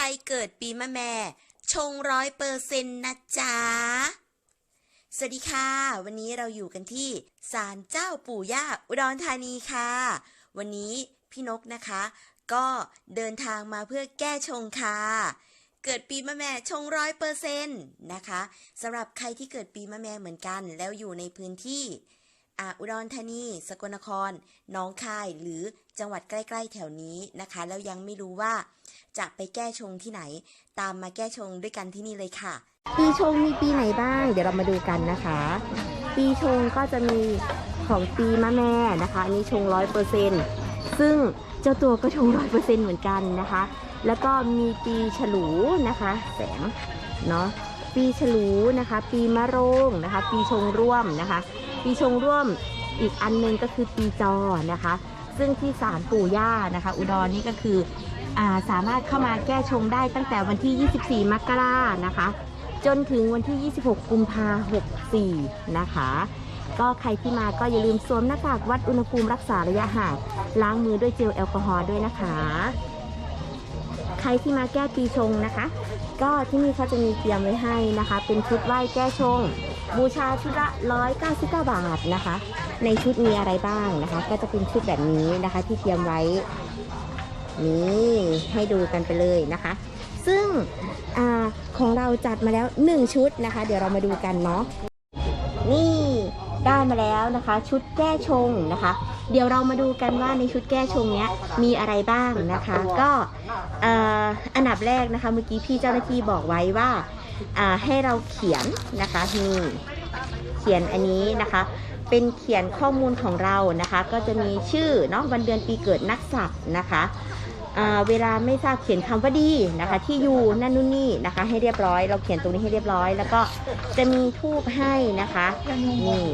รเกิดปีมะแม่ ชงร้อยเปอร์เซ็นต์นะจ๊ะ สวัสดีค่ะ วันนี้เราอยู่กันที่ศาลเจ้าปู่ย่าอุดรธานีค่ะ วันนี้พี่นกนะคะ ก็เดินทางมาเพื่อแก้ชงค่ะ เกิดปีมะแม่ชงร้อยเปอร์เซ็นต์นะคะสำหรับใครที่เกิดปีมะแม่เหมือนกัน แล้วอยู่ในพื้นที่ อ่าอุดรธานี สกลนคร น้องคาย หรือจังหวัดใกล้ๆแถวนี้นะคะ แล้วยังไม่รู้ว่าจะไปแก้ชงที่ไหน ตามมาแก้ชงด้วยกันที่นี่เลยค่ะ ปีชงมีปีไหนบ้าง เดี๋ยวเรามาดูกันนะคะ ปีชงก็จะมีของปีมะแม่นะคะอันนี้ชงร้อยเปอร์เซ็นซึ่งเจ้าตัวก็ชงร้อยเปอร์เซ็นเหมือนกันนะคะ แล้วก็มีปีฉลูนะคะ แสงเนาะปีฉลูนะคะ ปีมะโรงนะคะ ปีชงร่วมนะคะ ปีชงร่วมอีกอันหนึงก็คือปีจอนะคะ ซึ่งที่ศาลปู่ย่านะคะ อุดรนี่ก็คืออาสามารถเข้ามาแก้ชงได้ตั้งแต่วันที่ 24 มกรานะคะ จนถึงวันที่ 26 กุมภา64 นะคะ ก็ใครที่มาก็อย่าลืมสวมหน้ากากวัดอุณหภูมิรักษาระยะห่างล้างมือด้วยเจลแอลกอฮอล์ด้วยนะคะ ใครที่มาแก้ปีชงนะคะ ก็ที่นี่เขาจะมีเตรียมไว้ให้นะคะ เป็นชุดไหว้แก้ชง บูชาชุดละ 199 บาทนะคะ ในชุดมีอะไรบ้างนะคะ ก็จะเป็นชุดแบบนี้นะคะที่เตรียมไว้ นี่ให้ดูกันไปเลยนะคะ ซึ่งอของเราจัดมาแล้ว 1 ชุดนะคะ เดี๋ยวเรามาดูกันเนาะนี่ได้มาแล้วนะคะ ชุดแก้ชงนะคะ เดี๋ยวเรามาดูกันว่าในชุดแก้ชงเนี้ยมีอะไรบ้างนะคะ ก็อันดับแรกนะคะ เมื่อกี้พี่เจ้าหน้าที่บอกไว้ว่า ให้เราเขียนนะคะนี่เขียนอันนี้นะคะเป็นเขียนข้อมูลของเรานะคะ ก็จะมีชื่อเนาะวันเดือนปีเกิดนักศัพท์นะคะเวลาไม่ทราบเขียนคำว่าดีนะคะ ที่อยู่นั่นนู่นนี่นะคะ ให้เรียบร้อย เราเขียนตรงนี้ให้เรียบร้อย แล้วก็จะมีทูบให้นะคะนี่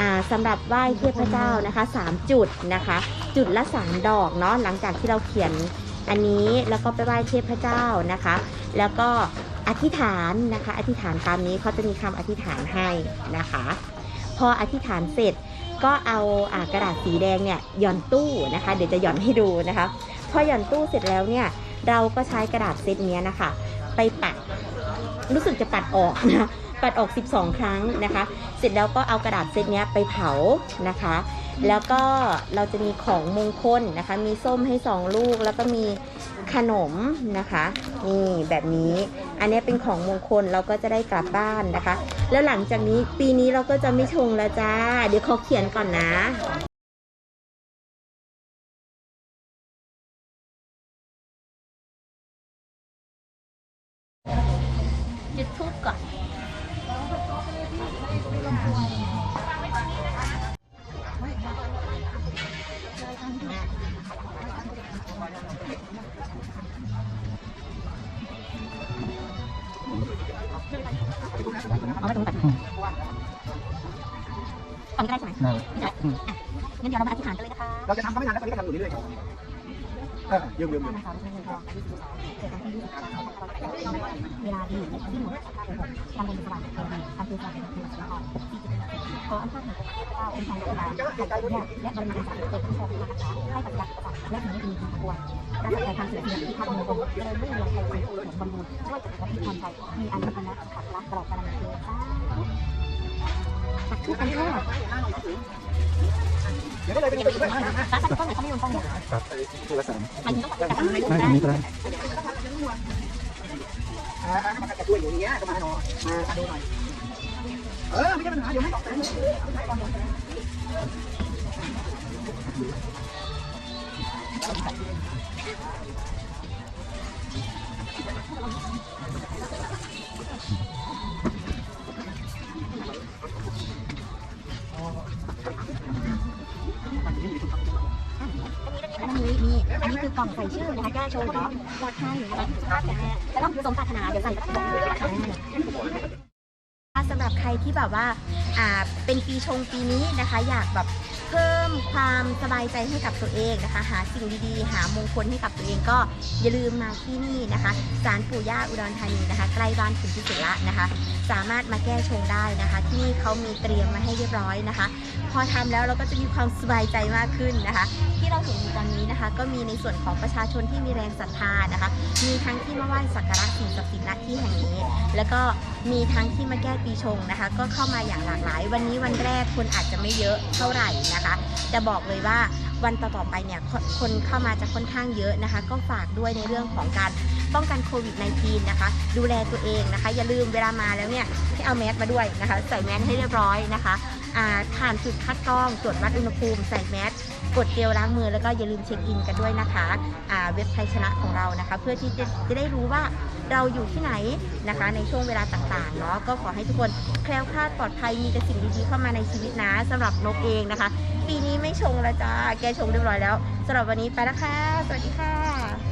อ่าสำหรับไหว้เทพเจ้านะคะ 3 จุดนะคะ จุดละ 3 ดอกเนาะหลังจากที่เราเขียนอันนี้แล้วก็ไปไหว้เทพเจ้านะคะ แล้วก็ อธิษฐานนะคะ อธิษฐานตามนี้เขาจะมีคำอธิษฐานให้นะคะ พออธิษฐานเสร็จก็เอาอากระดาษสีแดงเนี่ยหย่อนตู้นะคะ เดี๋ยวจะหย่อนให้ดูนะคะ พอหย่อนตู้เสร็จแล้วเนี่ยเราก็ใช้กระดาษเซตเนี้ยนะคะ ไปปัดรู้สึกจะปัดออกนะปัดออก 12 ครั้งนะคะ เสร็จแล้วก็เอากระดาษเซตเนี้ยไปเผานะคะ แล้วก็เราจะมีของมงคลนะคะ มีส้มให้ 2 ลูก แล้วก็มี ขนมนะคะนี่แบบนี้ อันนี้เป็นของมงคลเราก็จะได้กลับบ้านนะคะ แล้วหลังจากนี้ปีนี้เราก็จะไม่ชงแล้วจ้า เดี๋ยวเขาเขียนก่อนนะจุดทูบก่อน เอาไปตรงตัดตอนนี้ก็ได้ใช่ไหมไม่ได้อะงั้นเดี๋ยวเรามาอธิษฐานกันเลยนะคะเราจะทำก็ไม่นานแล้วตอนนี้ก็ทำอยู่เรื่อยๆเออยืมยืมยืม เวลาดีที่หนูทำเป็นสว่างเป็นดีทำคือสว่างเป็นคือสว่างข ออันท่านเจ้าเป็นทางเวลาไข่เนี่ยและบริมาณสารเกิดขึ้นของนะคะให้ปฏิบัติและถึงดีดีควรและใช้ทางสิ่งที่ที่ทำในองเจริญรุ่งเรืองไทยเป็นผลบำรุงช่วยจักรวรรดิพรชัยมีอันเป็นนะขัดล้างตลอดกาลนานเทอตักอกันเถอะเดี๋ยวก็เลยเป็นเป็นเป็นตักตักต้นไหนเขาไม่ลงต้นเนี่ยครับคือละสามมันต้องตักตักไม่ตรงนี้ก็ได้อ่ามาจะช่วยอยู่อย่างเงี้ยก็มาหน่อยมาดูหน่อย เออไม่ใช่ปัญหาเดี๋ยวให้ตอบแทนอันนี้มีอันนี้คือกล่องใส่ชื่อนะคะแก้ชงเนาะปลอดภัยนะคะสุขภาพแข็งแรงแล้วก็สมปรารถนา เดี๋ยวใส่กระเป๋าสำ หรับใครที่แบบว่าอ่าเป็นปีชงปีนี้นะคะ อยากแบบเพิ่มความสบายใจให้กับตัวเองนะคะ หาสิ่งดีๆ หามงคลให้กับตัวเองก็อย่าลืมมาที่นี่นะคะศาลปู่ย่าอุดรธานีนะคะ ใกล้บ้านคุณที่สุละนะคะ สามารถมาแก้ชงได้นะคะ ที่นี่เขามีเตรียมมาให้เรียบร้อยนะคะ พอทำแล้วเราก็จะมีความสบายใจมากขึ้นนะคะ ที่เราเห็นอยู่ตอนนี้นะคะ ก็มีในส่วนของประชาชนที่มีแรงศรัทธานะคะ มีทั้งที่มาไหว้สักการะสิ่งศักดิ์สิทธิ์ณที่แห่งนี้ แล้วก็ มีทั้งที่มาแก้ปีชงนะคะ ก็เข้ามาอย่างหลากหลาย วันนี้วันแรกคนอาจจะไม่เยอะเท่าไหร่นะคะแต่บอกเลยว่าวันต่อๆไปเนี่ยคนเข้ามาจะค่อนข้างเยอะนะคะ ก็ฝากด้วยในเรื่องของการป้องกันโควิด -19 นะคะ ดูแลตัวเองนะคะ อย่าลืมเวลามาแล้วเนี่ยให้เอาแมสมาด้วยนะคะ ใส่แมสให้เรียบร้อยนะคะอ่าผ่านจุดคัดกรองตรวจวัดอุณหภูมิใส่แมส กดเจลล้างมือแล้วก็อย่าลืมเช็คอินกันด้วยนะคะอ่าเว็บไทยชนะของเรานะคะ เพื่อที่จะจะได้รู้ว่าเราอยู่ที่ไหนนะคะ ในช่วงเวลาต่างๆเนาะก็ขอให้ทุกคนแคล้วคลาดปลอดภัยมีแต่สิ่งดีๆเข้ามาในชีวิตนะสำหรับนกเองนะคะ ปีนี้ไม่ชงละจ้าแกชงเรียบร้อยแล้วสำหรับวันนี้ไปแล้วค่ะสวัสดีค่ะ